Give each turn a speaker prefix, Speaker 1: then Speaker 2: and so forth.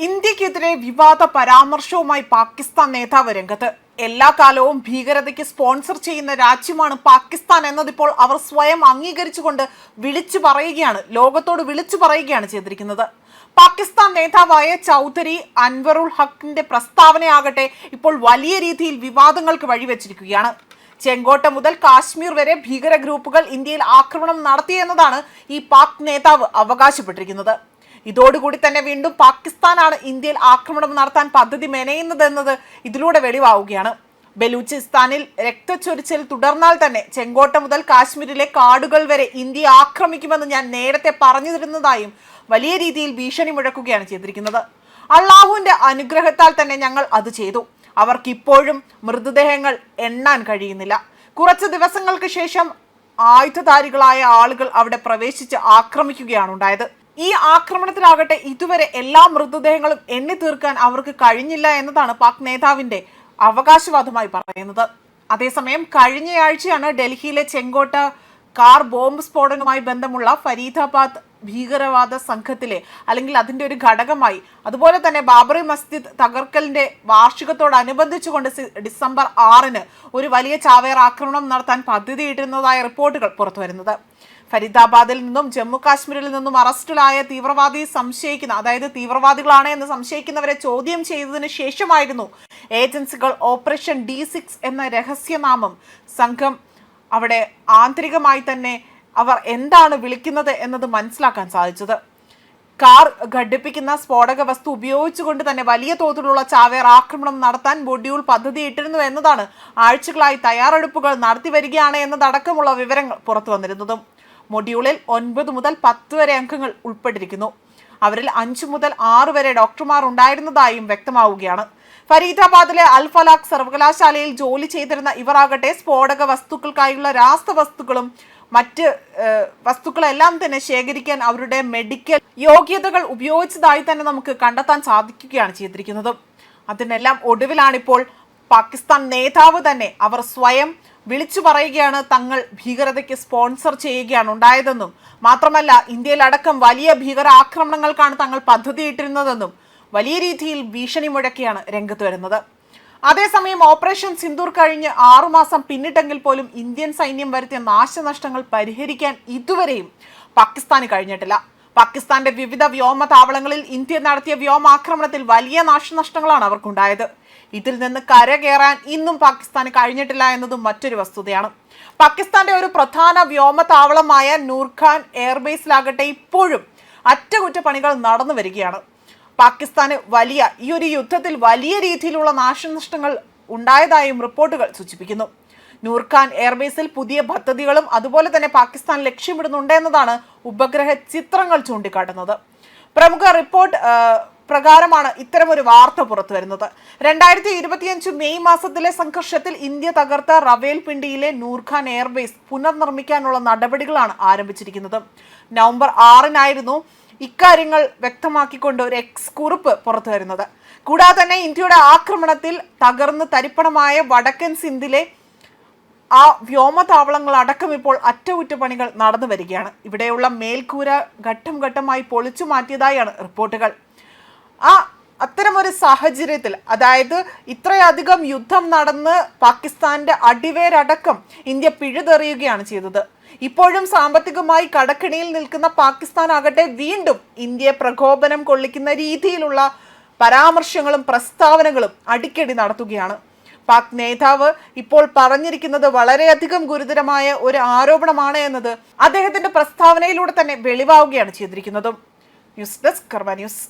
Speaker 1: ഇന്ത്യക്കെതിരെ വിവാദ പരാമർശവുമായി പാകിസ്ഥാൻ നേതാവ് രംഗത്ത്. എല്ലാ കാലവും ഭീകരതയ്ക്ക് സ്പോൺസർ ചെയ്യുന്ന രാജ്യമാണ് പാകിസ്ഥാൻ എന്നതിപ്പോൾ അവർ സ്വയം അംഗീകരിച്ചുകൊണ്ട് വിളിച്ചു പറയുകയാണ് ലോകത്തോട് വിളിച്ചു പറയുകയാണ് ചെയ്തിരിക്കുന്നത്. പാകിസ്ഥാൻ നേതാവായ ചൗധരി അൻവറുൽ ഹക്കിന്റെ പ്രസ്താവനയാകട്ടെ ഇപ്പോൾ വലിയ രീതിയിൽ വിവാദങ്ങൾക്ക് വഴിവെച്ചിരിക്കുകയാണ്. ചെങ്കോട്ട മുതൽ കാശ്മീർ വരെ ഭീകര ഗ്രൂപ്പുകൾ ഇന്ത്യയിൽ ആക്രമണം നടത്തിയെന്നതാണ് ഈ പാക് നേതാവ് അവകാശപ്പെട്ടിരിക്കുന്നത്. ഇതോടുകൂടി തന്നെ വീണ്ടും പാകിസ്ഥാനാണ് ഇന്ത്യയിൽ ആക്രമണം നടത്താൻ പദ്ധതി മെനയുന്നതെന്നത് ഇതിലൂടെ വെളിവാവുകയാണ്. ബലൂചിസ്ഥാനിൽ രക്തച്ചൊരിച്ചിൽ തുടർന്നാൽ തന്നെ ചെങ്കോട്ട മുതൽ കാശ്മീരിലെ കാടുകൾ വരെ ഇന്ത്യ ആക്രമിക്കുമെന്ന് ഞാൻ നേരത്തെ പറഞ്ഞിരുന്നതായും വലിയ രീതിയിൽ ഭീഷണി മുഴക്കുകയാണ് ചെയ്തിരിക്കുന്നത്. അള്ളാഹുവിന്റെ അനുഗ്രഹത്താൽ തന്നെ ഞങ്ങൾ അത് ചെയ്തു. അവർക്കിപ്പോഴും മൃതദേഹങ്ങൾ എണ്ണാൻ കഴിയുന്നില്ല. കുറച്ച് ദിവസങ്ങൾക്ക് ശേഷം ആയുധധാരികളായ ആളുകൾ അവിടെ പ്രവേശിച്ച് ആക്രമിക്കുകയാണ് ഉണ്ടായത്. ഈ ആക്രമണത്തിലാകട്ടെ ഇതുവരെ എല്ലാ മൃതദേഹങ്ങളും എണ്ണി തീർക്കാൻ അവർക്ക് കഴിഞ്ഞില്ല എന്നതാണ് പാക് നേതാവിന്റെ അവകാശവാദമായി പറയുന്നത്. അതേസമയം കഴിഞ്ഞയാഴ്ചയാണ് ഡൽഹിയിലെ ചെങ്കോട്ട കാർ ബോംബ് സ്ഫോടനവുമായി ബന്ധമുള്ള ഫരീദാബാദ് ഭീകരവാദ സംഘത്തിലെ അല്ലെങ്കിൽ അതിന്റെ ഒരു ഘടകമായി. അതുപോലെ തന്നെ ബാബറി മസ്ജിദ് തകർക്കലിന്റെ വാർഷികത്തോടനുബന്ധിച്ചുകൊണ്ട് കൊണ്ട് ഡിസംബർ ആറിന് ഒരു വലിയ ചാവേർ ആക്രമണം നടത്താൻ പദ്ധതിയിട്ടിരുന്നതായ റിപ്പോർട്ടുകൾ പുറത്തുവരുന്നത്. ഫരീദാബാദിൽ നിന്നും ജമ്മു കാശ്മീരിൽ നിന്നും അറസ്റ്റിലായ തീവ്രവാദി സംശയിക്കുന്ന അതായത് തീവ്രവാദികളാണ് എന്ന് സംശയിക്കുന്നവരെ ചോദ്യം ചെയ്തതിന് ശേഷമായിരുന്നു ഏജൻസികൾ ഓപ്പറേഷൻ ഡി എന്ന രഹസ്യനാമം. സംഘം അവിടെ ആന്തരികമായി തന്നെ അവർ എന്താണ് വിളിക്കുന്നത് എന്നത് മനസ്സിലാക്കാൻ സാധിച്ചത്. കാർ ഘടിപ്പിക്കുന്ന സ്ഫോടക വസ്തു ഉപയോഗിച്ചുകൊണ്ട് തന്നെ വലിയ തോതിലുള്ള ചാവേർ ആക്രമണം നടത്താൻ മൊഡ്യൂൾ പദ്ധതിയിട്ടിരുന്നു എന്നതാണ് ആഴ്ചകളായി തയ്യാറെടുപ്പുകൾ നടത്തി വരികയാണ് എന്നതടക്കമുള്ള വിവരങ്ങൾ പുറത്തു വന്നിരുന്നതും. മൊഡ്യൂളിൽ ഒൻപത് മുതൽ പത്ത് വരെ അംഗങ്ങൾ ഉൾപ്പെട്ടിരിക്കുന്നു. അവരിൽ അഞ്ചു മുതൽ ആറ് വരെ ഡോക്ടർമാർ ഉണ്ടായിരുന്നതായും വ്യക്തമാവുകയാണ്. ഫരീദാബാദിലെ അൽ ഫലാഖ് സർവകലാശാലയിൽ ജോലി ചെയ്തിരുന്ന ഇവർ ആകട്ടെ സ്ഫോടക വസ്തുക്കൾക്കായുള്ള രാസവസ്തുക്കളും മറ്റ് വസ്തുക്കളെല്ലാം തന്നെ ശേഖരിക്കാൻ അവരുടെ മെഡിക്കൽ യോഗ്യതകൾ ഉപയോഗിച്ചതായി തന്നെ നമുക്ക് കണ്ടെത്താൻ സാധിക്കുകയാണ് ചെയ്തിരിക്കുന്നത്. അതിനെല്ലാം ഒടുവിലാണിപ്പോൾ പാകിസ്ഥാൻ നേതാവ് തന്നെ അവർ സ്വയം വിളിച്ചു പറയുകയാണ് തങ്ങൾ ഭീകരതയ്ക്ക് സ്പോൺസർ ചെയ്യുകയാണ് ഉണ്ടായതെന്നും. മാത്രമല്ല ഇന്ത്യയിലടക്കം വലിയ ഭീകര ആക്രമണങ്ങൾക്കാണ് തങ്ങൾ പദ്ധതിയിട്ടിരുന്നതെന്നും വലിയ രീതിയിൽ ഭീഷണി മുഴക്കിയാണ് രംഗത്ത് വരുന്നത്. അതേസമയം ഓപ്പറേഷൻ സിന്ദൂർ കഴിഞ്ഞ് ആറുമാസം പിന്നിട്ടെങ്കിൽ പോലും ഇന്ത്യൻ സൈന്യം വരുത്തിയ നാശനഷ്ടങ്ങൾ പരിഹരിക്കാൻ ഇതുവരെയും പാകിസ്ഥാന് കഴിഞ്ഞിട്ടില്ല. പാകിസ്ഥാന്റെ വിവിധ വ്യോമ താവളങ്ങളിൽ ഇന്ത്യ നടത്തിയ വ്യോമാക്രമണത്തിൽ വലിയ നാശനഷ്ടങ്ങളാണ് അവർക്കുണ്ടായത്. ഇതിൽ നിന്ന് കരകയറാൻ ഇന്നും പാകിസ്ഥാന് കഴിഞ്ഞിട്ടില്ല എന്നതും മറ്റൊരു വസ്തുതയാണ്. പാകിസ്ഥാന്റെ ഒരു പ്രധാന വ്യോമ താവളമായ നൂർഖാൻ എയർബേസിലാകട്ടെ ഇപ്പോഴും അറ്റകുറ്റപ്പണികൾ നടന്നു വരികയാണ്. പാകിസ്ഥാന് വലിയ ഈ ഒരു യുദ്ധത്തിൽ വലിയ രീതിയിലുള്ള നാശനഷ്ടങ്ങൾ ഉണ്ടായതായും റിപ്പോർട്ടുകൾ സൂചിപ്പിക്കുന്നു. നൂർഖാൻ എയർബേസിൽ പുതിയ പദ്ധതികളും അതുപോലെ തന്നെ പാകിസ്ഥാൻ ലക്ഷ്യമിടുന്നുണ്ട് എന്നതാണ് ഉപഗ്രഹ ചിത്രങ്ങൾ ചൂണ്ടിക്കാട്ടുന്നത്. പ്രമുഖ റിപ്പോർട്ട് പ്രകാരമാണ് ഇത്തരമൊരു വാർത്ത പുറത്തു വരുന്നത് രണ്ടായിരത്തി ഇരുപത്തിയഞ്ച് മെയ് മാസത്തിലെ സംഘർഷത്തിൽ ഇന്ത്യ തകർത്ത റവേൽപിണ്ടിയിലെ നൂർഖാൻ എയർബേസ് പുനർനിർമ്മിക്കാനുള്ള നടപടികളാണ് ആരംഭിച്ചിരിക്കുന്നത്. നവംബർ ആറിനായിരുന്നു ഇക്കാര്യങ്ങൾ വ്യക്തമാക്കിക്കൊണ്ട് ഒരു എക്സ് കുറിപ്പ് പുറത്തു വരുന്നത്. കൂടാതെ തന്നെ ഇന്ത്യയുടെ ആക്രമണത്തിൽ തകർന്ന് തരിപ്പണമായ വടക്കൻ സിന്ധിലെ ആ വ്യോമതാവളങ്ങൾ അടക്കം ഇപ്പോൾ അറ്റകുറ്റപ്പണികൾ നടന്നു വരികയാണ്. ഇവിടെയുള്ള മേൽക്കൂര ഘട്ടം ഘട്ടമായി പൊളിച്ചു മാറ്റിയതായാണ് റിപ്പോർട്ടുകൾ. ആ അത്തരമൊരു സാഹചര്യത്തിൽ അതായത് ഇത്രയധികം യുദ്ധം നടന്ന് പാകിസ്ഥാന്റെ അടിവേരടക്കം ഇന്ത്യ പിഴുതെറിയുകയാണ് ചെയ്തത്. ഇപ്പോഴും സാമ്പത്തികമായി കടക്കിണിയിൽ നിൽക്കുന്ന പാകിസ്ഥാൻ ആകട്ടെ വീണ്ടും ഇന്ത്യയെ പ്രകോപനം കൊള്ളിക്കുന്ന രീതിയിലുള്ള പരാമർശങ്ങളും പ്രസ്താവനകളും അടിക്കടി നടത്തുകയാണ്. പാക് നേതാവ് ഇപ്പോൾ പറഞ്ഞിരിക്കുന്നത് വളരെയധികം ഗുരുതരമായ ഒരു ആരോപണമാണ് എന്നത് അദ്ദേഹത്തിന്റെ പ്രസ്താവനയിലൂടെ തന്നെ വെളിവാവുകയാണ് ചെയ്തിരിക്കുന്നതും. News desk Karma news.